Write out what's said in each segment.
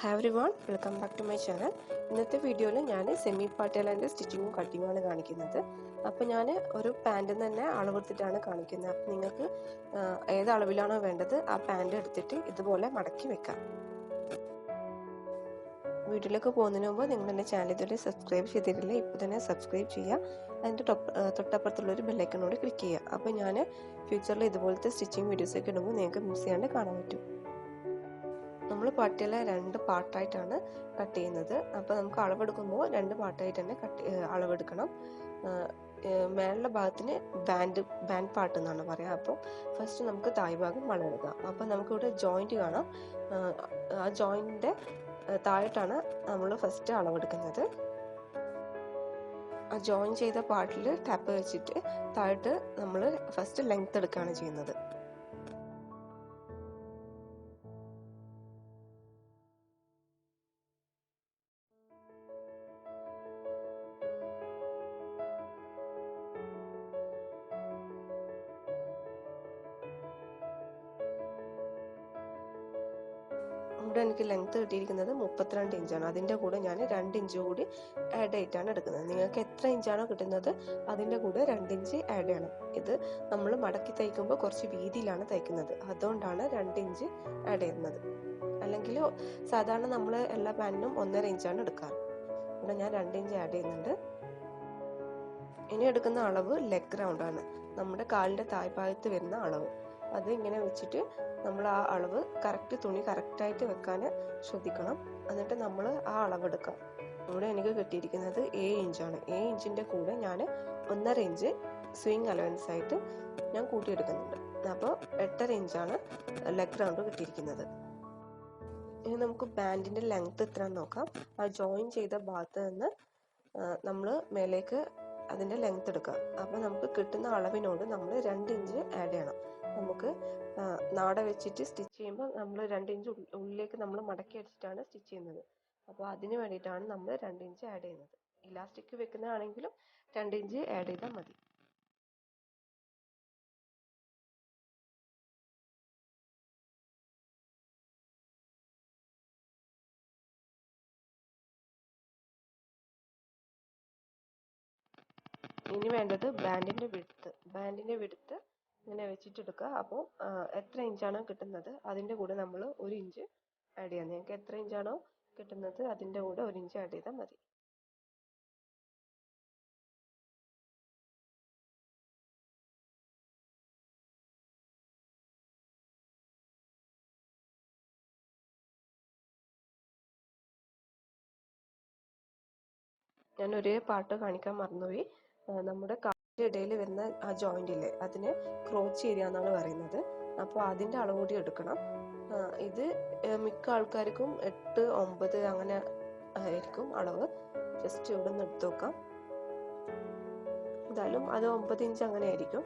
Hi everyone welcome back to my channel ഇന്നത്തെ വീഡിയോയിൽ ഞാൻ സെമി പാറ്റേലന്റെ സ്റ്റിച്ചിങ്ങും കട്ടിങ്ങുമാണ് കാണിക്കുന്നത്. അപ്പോൾ ഞാൻ ഒരു പാന്റിൽ തന്നെ അളവെടുത്തിട്ടാണ് കാണിക്കുന്നത്. അപ്പോൾ നിങ്ങൾക്ക് ഏത് അളവിലാണോ വേണ്ടത് ആ പാന്റ് എടുത്തിട്ട് ഇതുപോലെ മടക്കി വെക്കാം. വീട്ടിലേക്ക് പോകുന്നതിന് മുമ്പ് നിങ്ങൾ എന്റെ ചാനൽ ഇതുവരെ സബ്സ്ക്രൈബ് ചെയ്തിട്ടില്ല ഇപ്പോൾ തന്നെ സബ്സ്ക്രൈബ് ചെയ്യുക. അതിന്റെ ടൊപ്പ് തൊട്ടപ്പുറത്തുള്ളൊരു ബെല്ലൈക്കനോട് ക്ലിക്ക് ചെയ്യുക. അപ്പോൾ ഞാൻ ഫ്യൂച്ചറിൽ ഇതുപോലത്തെ സ്റ്റിച്ചിങ് വീഡിയോസൊക്കെ ഇടുമ്പോൾ നിങ്ങൾക്ക് മിസ് ചെയ്യാണ്ട് കാണാൻ പറ്റും. നമ്മൾ പട്ടികളെ രണ്ട് പാർട്ടായിട്ടാണ് കട്ട് ചെയ്യുന്നത്. അപ്പോൾ നമുക്ക് അളവെടുക്കുമ്പോൾ രണ്ട് പാർട്ടായിട്ട് തന്നെ കട്ട് അളവെടുക്കണം. മേലുള്ള ഭാഗത്തിന് ബാൻഡ് ബാൻഡ് പാർട്ട് എന്നാണ് പറയുക അപ്പോൾ ഫസ്റ്റ് നമുക്ക് തായ് ഭാഗം വളരെടുക്കാം അപ്പോൾ നമുക്കിവിടെ ജോയിന്റ് കാണാം. ആ ജോയിന്റിന്റെ താഴെട്ടാണ് നമ്മൾ ഫസ്റ്റ് അളവെടുക്കുന്നത്. ആ ജോയിൻ ചെയ്ത പാർട്ടിൽ ടാപ്പ് വെച്ചിട്ട് താഴോട്ട് നമ്മൾ ഫസ്റ്റ് ലെങ്ത് എടുക്കുകയാണ് ചെയ്യുന്നത്. ഇവിടെ എനിക്ക് ലെങ്ത് കിട്ടിയിരിക്കുന്നത് മുപ്പത്തിരണ്ട് ഇഞ്ചാണ് അതിന്റെ കൂടെ ഞാൻ രണ്ട് ഇഞ്ച് കൂടി ആഡ് ആയിട്ടാണ് എടുക്കുന്നത്. നിങ്ങൾക്ക് എത്ര ഇഞ്ചാണോ കിട്ടുന്നത് അതിന്റെ കൂടെ രണ്ട് ഇഞ്ച് ആഡ് ചെയ്യണം. ഇത് നമ്മൾ മടക്കി തയ്ക്കുമ്പോൾ കുറച്ച് വീതിയിലാണ് തയ്ക്കുന്നത്. അതുകൊണ്ടാണ് രണ്ട് ഇഞ്ച് ആഡ് ചെയ്യുന്നത്. അല്ലെങ്കിൽ സാധാരണ നമ്മൾ എല്ലാ പാനിനും ഒന്നര ഇഞ്ചാണ് എടുക്കാറ്. ഇവിടെ ഞാൻ രണ്ട് ഇഞ്ച് ആഡ് ചെയ്യുന്നുണ്ട്. ഇനി എടുക്കുന്ന അളവ് ലെഗ് റൗണ്ട് ആണ്. നമ്മുടെ കാലിന്റെ താഴ്ഭാഗത്ത് വരുന്ന അളവ്. അത് ഇങ്ങനെ വെച്ചിട്ട് നമ്മൾ ആ അളവ് കറക്റ്റ് തുണി കറക്റ്റായിട്ട് വെക്കാൻ ശ്രദ്ധിക്കണം. എന്നിട്ട് നമ്മൾ ആ അളവെടുക്കാം ഇവിടെ എനിക്ക് കിട്ടിയിരിക്കുന്നത് ഏഴ് ഇഞ്ചാണ് ഏഴ് ഇഞ്ചിന്റെ കൂടെ ഞാൻ ഒന്നര ഇഞ്ച് സ്വിങ് അലവൻസ് ആയിട്ട് ഞാൻ കൂട്ടിയെടുക്കുന്നുണ്ട്. അപ്പോൾ എട്ടര ഇഞ്ചാണ് ലെഗ് റൗണ്ട് കിട്ടിയിരിക്കുന്നത്. ഇനി നമുക്ക് ബാൻഡിന്റെ ലെങ്ത് എത്ര നോക്കാം. ആ ജോയിൻ ചെയ്ത ഭാഗത്ത് നിന്ന് നമ്മൾ മേലേക്ക് അതിന്റെ ലെങ്ത് എടുക്കുക അപ്പോൾ നമുക്ക് കിട്ടുന്ന അളവിനോട് നമ്മൾ രണ്ട് ഇഞ്ച് ആഡ് ചെയ്യണം. നമുക്ക് നാട വെച്ചിട്ട് സ്റ്റിച്ച് ചെയ്യുമ്പോൾ നമ്മൾ രണ്ട് ഇഞ്ച് ഉള്ളിലേക്ക് നമ്മൾ മടക്കി അടിച്ചിട്ടാണ് സ്റ്റിച്ച് ചെയ്യുന്നത്. അപ്പോൾ അതിന് വേണ്ടിയിട്ടാണ് നമ്മൾ രണ്ട് ഇഞ്ച് ആഡ് ചെയ്യുന്നത്. ഇലാസ്റ്റിക് വെക്കുന്നതാണെങ്കിലും രണ്ട് ഇഞ്ച് ആഡ് ചെയ്താൽ മതി. ഇനി വേണ്ടത് ബാൻഡിന്റെ വിടുത്ത് ബാൻഡിന്റെ വിടുത്ത് ഇങ്ങനെ വെച്ചിട്ട് വെച്ചിട്ടെടുക്കുക അപ്പോൾ എത്ര ഇഞ്ചാണോ കിട്ടുന്നത് അതിന്റെ കൂടെ നമ്മൾ ഒരു ഇഞ്ച് ആഡ് ചെയ്യാം. നിങ്ങൾക്ക് എത്ര ഇഞ്ചാണോ കിട്ടുന്നത് അതിന്റെ കൂടെ ഒരു ഇഞ്ച് ആഡ് ചെയ്താൽ മതി. ഞാൻ ഒരേ പാട്ട് കാണിക്കാൻ മറന്നുപോയി. നമ്മുടെ ഇടയിൽ വരുന്ന ആ ജോയിന്റ് ഇല്ലേ അതിന് ക്രോച്ച് ഏരിയ എന്നാണ് പറയുന്നത്. അപ്പോൾ അതിന്റെ അളവ് കൂടി എടുക്കണം. ഇത് മിക്ക ആൾക്കാർക്കും എട്ട് ഒമ്പത് അങ്ങനെ ആയിരിക്കും അളവ്. ജസ്റ്റ് ഇവിടെ നിന്ന് എടുത്തു നോക്കാം. എന്തായാലും അത് ഒമ്പത് ഇഞ്ച് അങ്ങനെ ആയിരിക്കും.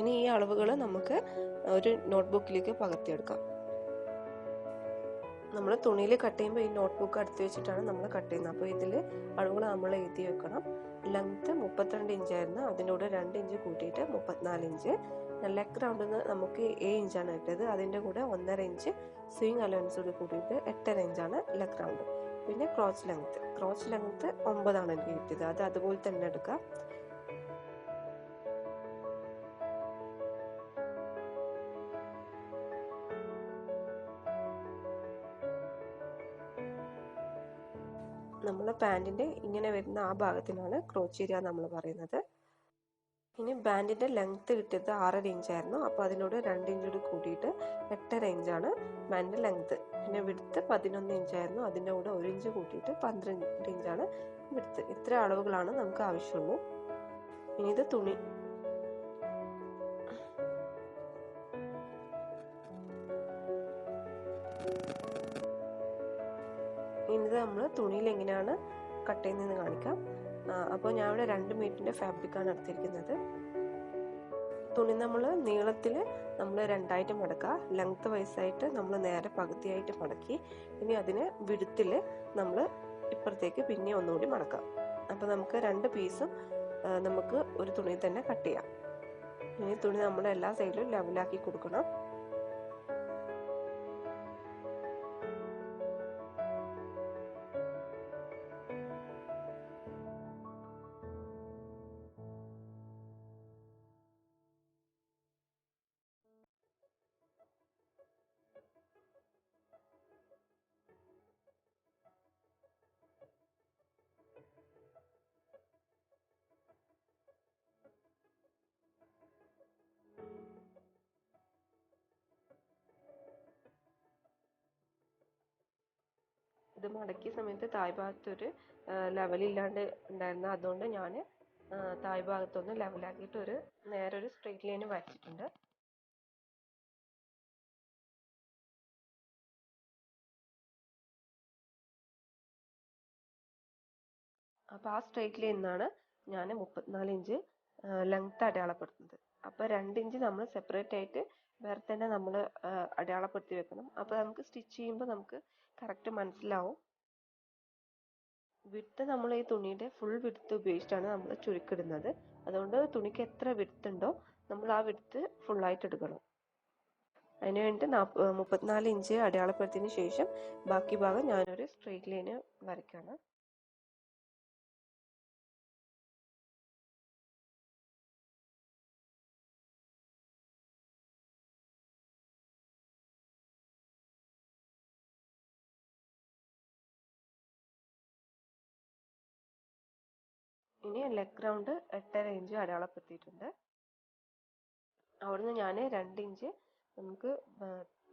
ഇനി ഈ അളവുകൾ നമുക്ക് ഒരു നോട്ട്ബുക്കിലേക്ക് പകർത്തിയെടുക്കാം. നമ്മൾ തുണിയിൽ കട്ട് ചെയ്യുമ്പോൾ ഈ നോട്ട്ബുക്ക് അടുത്ത് വെച്ചിട്ടാണ് നമ്മൾ കട്ട് ചെയ്യുന്നത്. അപ്പോൾ ഇതിൽ അളവുകൾ നമ്മൾ എഴുതി വെക്കണം. ലെങ്ത്ത് മുപ്പത്തിരണ്ട് ഇഞ്ചായിരുന്നു അതിന്റെ കൂടെ രണ്ട് ഇഞ്ച് കൂട്ടിയിട്ട് മുപ്പത്തിനാല് ഇഞ്ച് ലെഗ് റൗണ്ടിൽ നിന്ന് നമുക്ക് ഏഴ് ഇഞ്ചാണ് കിട്ടിയത്. അതിന്റെ കൂടെ ഒന്നര ഇഞ്ച് സ്വിങ് അലവൻസ് കൂടി കൂട്ടിയിട്ട് എട്ടര ഇഞ്ചാണ് ലെഗ് റൗണ്ട് പിന്നെ ക്രോച്ച് ലെങ്ത്ത് ക്രോച്ച് ലെങ്ത്ത് ഒമ്പതാണ് എനിക്ക് കിട്ടിയത്. അത് അതുപോലെ തന്നെ എടുക്കുക പാന്റിന്റെ ഇങ്ങനെ വരുന്ന ആ ഭാഗത്തിനാണ് ക്രോച്ച് ഏരിയ നമ്മൾ പറയുന്നത്. ഇനി ബാൻഡിന്റെ ലെങ്ത്ത് കിട്ടിയത് ആറര ഇഞ്ചായിരുന്നു അപ്പോൾ അതിനോട് രണ്ട് ഇഞ്ച് കൂടി കൂട്ടിയിട്ട് എട്ടര ഇഞ്ചാണ് ബാൻഡിന്റെ ലെങ്ത്ത്. പിന്നെ വിടുത്ത് പതിനൊന്ന് ഇഞ്ചായിരുന്നു അതിന്റെ കൂടെ ഒരു ഇഞ്ച് കൂട്ടിയിട്ട് പന്ത്രണ്ട് ഇഞ്ചാണ് വിടുത്ത് ഇത്ര അളവുകളാണ് നമുക്ക് ആവശ്യമുള്ളൂ. ഇനി ഇത് തുണി ഇനി നമ്മൾ തുണിയിൽ എങ്ങനെയാണ് കട്ട് ചെയ്യുന്നതെന്ന് കാണിക്കാം. അപ്പോൾ ഞാൻ ഇവിടെ രണ്ട് മീറ്ററിന്റെ ഫാബ്രിക്കാണ് എടുത്തിരിക്കുന്നത്. തുണി നമ്മൾ നീളത്തിൽ നമ്മൾ രണ്ടായിട്ട് മടക്കുക. ലെങ്ത് വൈസായിട്ട് നമ്മൾ നേരെ പകുതിയായിട്ട് മടക്കി. ഇനി അതിനെ വിടുത്തിൽ നമ്മൾ ഇപ്പുറത്തേക്ക് പിന്നെ ഒന്നുകൂടി മടക്കാം. അപ്പോൾ നമുക്ക് രണ്ട് പീസും നമുക്ക് ഒരു തുണി തന്നെ കട്ട് ചെയ്യാം. ഇനി തുണി നമ്മൾ എല്ലാ സൈഡിലും ലെവലാക്കി കൊടുക്കണം. ഇത് മടക്കിയ സമയത്ത് തായ് ഭാഗത്തൊരു ലെവലില്ലാണ്ട് ഉണ്ടായിരുന്നു അതുകൊണ്ട് ഞാൻ തായ് ഭാഗത്തൊന്ന് ലെവലാക്കിയിട്ട് ഒരു നേരെ ഒരു സ്ട്രെയിറ്റ് ലൈൻ വരച്ചിട്ടുണ്ട്. അപ്പോൾ ആ സ്ട്രെയിറ്റ് ലൈനിൽ ഞാൻ മുപ്പത്തിനാല് ഇഞ്ച് ലെങ്ത് അടയാളപ്പെടുത്തുന്നത്. അപ്പോൾ രണ്ട് ഇഞ്ച് നമ്മൾ സെപ്പറേറ്റ് ആയിട്ട് വേറെ തന്നെ നമ്മൾ അടയാളപ്പെടുത്തി വെക്കണം. അപ്പോൾ നമുക്ക് സ്റ്റിച്ച് ചെയ്യുമ്പോൾ നമുക്ക് കറക്റ്റ് മനസ്സിലാവും വിട്ട് നമ്മൾ ഈ തുണിയുടെ ഫുൾ വിടുത്ത് ഉപയോഗിച്ചിട്ടാണ് നമ്മൾ ചുരുക്കിടുന്നത്. അതുകൊണ്ട് തുണിക്ക് എത്ര വിടുത്തുണ്ടോ നമ്മൾ ആ വിടുത്ത് ഫുള്ളായിട്ട് എടുക്കണം. അതിന് വേണ്ടി നാൽപ്പ മുപ്പത്തിനാല് ഇഞ്ച് അടയാളപ്പെടുത്തിയതിന് ശേഷം ബാക്കി ഭാഗം ഞാനൊരു സ്ട്രെയിറ്റ് ലൈന് വരയ്ക്കുകയാണ് ഇനി ലെഗ് റൗണ്ട് എട്ടര ഇഞ്ച് അടയാളപ്പെടുത്തിയിട്ടുണ്ട്. അവിടുന്ന് ഞാൻ രണ്ട് ഇഞ്ച് നമുക്ക്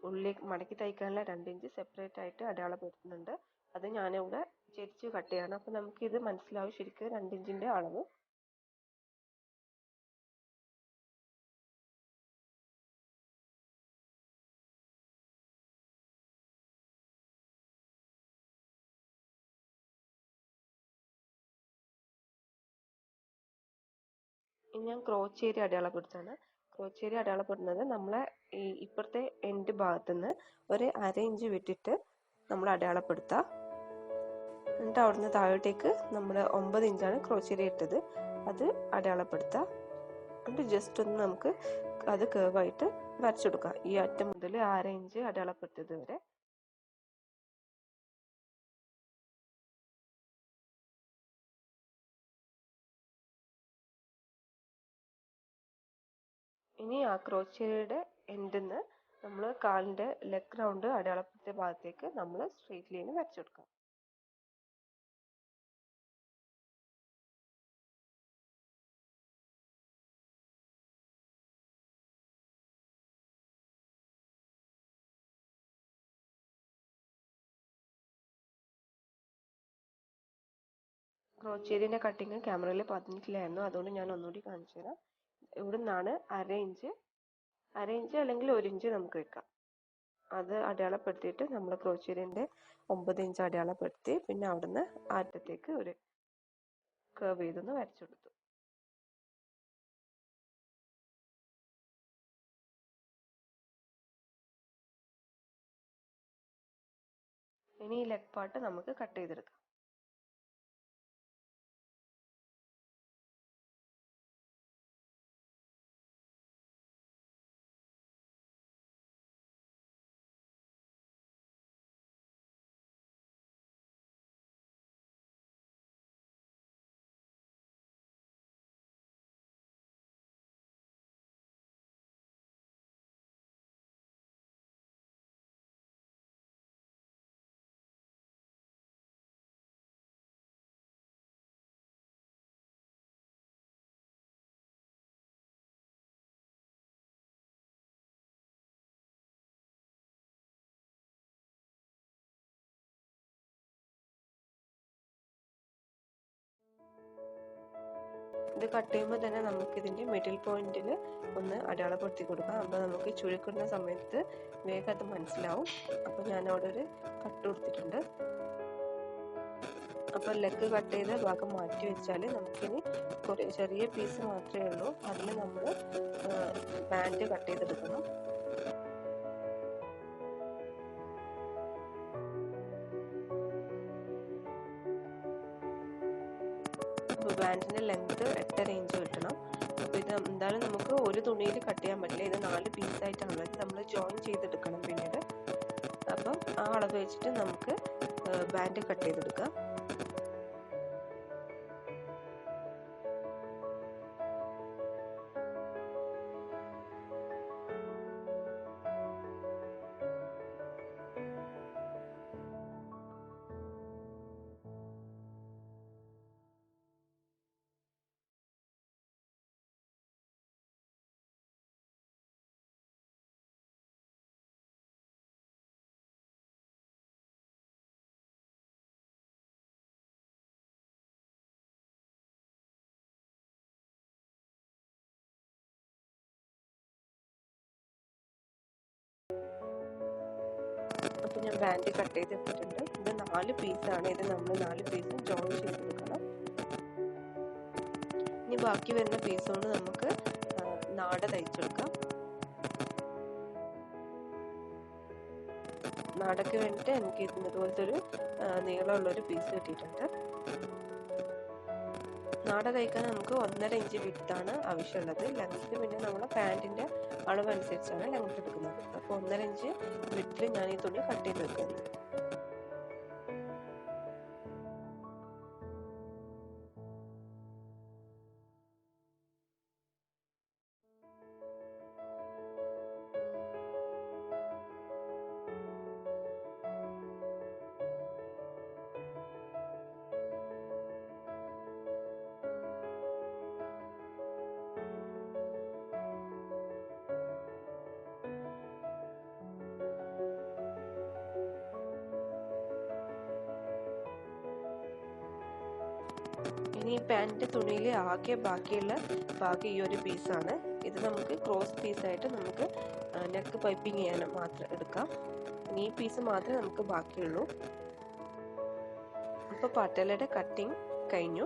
ഉള്ളിലേക്ക് മടക്കി തയ്ക്കാനുള്ള രണ്ട് ഇഞ്ച് സെപ്പറേറ്റ് ആയിട്ട് അടയാളപ്പെടുത്തുന്നുണ്ട്. അത് ഞാനിവിടെ ചെരിച്ച് കട്ട് ചെയ്യണം. അപ്പോൾ നമുക്കിത് മനസ്സിലാവും ശരിക്കും രണ്ട് ഇഞ്ചിന്റെ അളവ്. ഞാൻ ക്രോച്ചേരി അടയാളപ്പെടുത്താണ് ക്രോച്ചേരി അടയാളപ്പെടുന്നത് നമ്മളെ ഈ ഇപ്പുറത്തെ എൻഡ് ഭാഗത്തുനിന്ന് ഒരു അര ഇഞ്ച് വിട്ടിട്ട് നമ്മൾ അടയാളപ്പെടുത്തുക എന്നിട്ട് അവിടുന്ന് താഴോട്ടേക്ക് നമ്മൾ ഒമ്പത് ഇഞ്ചാണ് ക്രോച്ചേരി ഇട്ടത്. അത് അടയാളപ്പെടുത്തുക എന്നിട്ട് ജസ്റ്റ് ഒന്ന് നമുക്ക് അത് കേവായിട്ട് വരച്ചെടുക്കാം ഈ അറ്റം മുതൽ അര ഇഞ്ച് അടയാളപ്പെടുത്തിയത് വരെ. ഇനി ആ ക്രോച്ചേരിയുടെ എൻഡിൽ നിന്ന് നമ്മൾ കാലിന്റെ ലെഗ് റൗണ്ട് അടയാളപ്പെടുത്തിയ ഭാഗത്തേക്ക് നമ്മൾ സ്ട്രെയിറ്റ് ലൈൻ വരച്ചെടുക്കാം ക്രോച്ചേരിന്റെ കട്ടിങ് ക്യാമറയിൽ പതിഞ്ഞിട്ടില്ലായിരുന്നു അതുകൊണ്ട് ഞാൻ ഒന്നുകൂടി കാണിച്ചു തരാം ഇവിടെ നിന്നാണ് അര ഇഞ്ച് അര ഇഞ്ച് അല്ലെങ്കിൽ ഒരു ഇഞ്ച് നമുക്ക് വെക്കാം. അത് അടയാളപ്പെടുത്തിയിട്ട് നമ്മൾ ക്രോച്ചീരിന്റെ ഒമ്പത് ഇഞ്ച് അടയാളപ്പെടുത്തി പിന്നെ അവിടുന്ന് അറ്റത്തേക്ക് ഒരു കേർവ് ചെയ്തൊന്ന് വരച്ചു ഇനി ഈ ലെഗ് പാർട്ട് നമുക്ക് കട്ട് ചെയ്തെടുക്കാം. ഇത് കട്ട് ചെയ്യുമ്പോൾ തന്നെ നമുക്ക് ഇതിന്റെ മിഡിൽ പോയിന്റിൽ ഒന്ന് അടയാളപ്പെടുത്തി കൊടുക്കാം. അപ്പോൾ നമുക്ക് ചുരുക്കുന്ന സമയത്ത് വേഗം അത് മനസ്സിലാവും. അപ്പോൾ ഞാൻ അവിടെ ഒരു കട്ട് കൊടുത്തിട്ടുണ്ട്. അപ്പോൾ ലെഗ് കട്ട് ചെയ്ത ഭാഗം മാറ്റി വെച്ചാൽ നമുക്കിനി കുറേ ചെറിയ പീസ് മാത്രമേ ഉള്ളൂ. അതിൽ നമ്മൾ പാന്റ് കട്ട് ചെയ്തെടുക്കണം. ബാൻഡിന്റെ ലെങ്ത് എട്ടര ഇഞ്ച് കിട്ടണം. അപ്പോൾ ഇത് എന്തായാലും നമുക്ക് ഒരു തുണിയിൽ കട്ട് ചെയ്യാൻ പറ്റില്ല. ഇത് നാല് പീസായിട്ടാണുള്ളത് നമ്മൾ ജോയിൻ ചെയ്തെടുക്കണം പിന്നീട്. അപ്പം ആ അളവ് വെച്ചിട്ട് നമുക്ക് ബാൻഡ് കട്ട് ചെയ്തെടുക്കാം. പാന്റ് കട്ട് ചെയ്ത് വെച്ചിട്ടുണ്ട് ഇത് നാല് പീസാണ് ഇത് നമ്മൾ നാല് പീസും ജോയിൻ ചെയ്ത് കൊടുക്കണം ഇനി ബാക്കി വരുന്ന പീസ് കൊണ്ട് നമുക്ക് നാട തയ്ച്ചെടുക്കാം നാടയ്ക്ക് വേണ്ടിയിട്ട് എനിക്ക് ഇതുപോലത്തെ ഒരു നീളമുള്ളൊരു പീസ് കിട്ടിയിട്ടുണ്ട്. നാട തയ്ക്കാൻ നമുക്ക് ഒന്നര ഇഞ്ച് വിത്താണ് ആവശ്യമുള്ളത്. ലെങ്ത് പിന്നെ നമ്മൾ പാന്റിന്റെ അളവനുസരിച്ചാണ് ലെങ്ത് എടുക്കുന്നത്. അപ്പോൾ ഒന്നര ഇഞ്ച് വിട്ടിൽ ഞാൻ ഈ തുണി കട്ട് ചെയ്ത് വെക്കുന്നത്. ഇനി പാന്റ് തുണിയിൽ ആകെ ബാക്കിയുള്ള ബാക്കി ഈ ഒരു പീസാണ് ഇത് നമുക്ക് ക്രോസ് പീസായിട്ട് നമുക്ക് നെക്ക് പൈപ്പിംഗ് ചെയ്യാൻ മാത്രം എടുക്കാം. ഇനി ഈ പീസ് മാത്രമേ നമുക്ക് ബാക്കിയുള്ളൂ. അപ്പോൾ പട്ടലയുടെ കട്ടിങ് കഴിഞ്ഞു.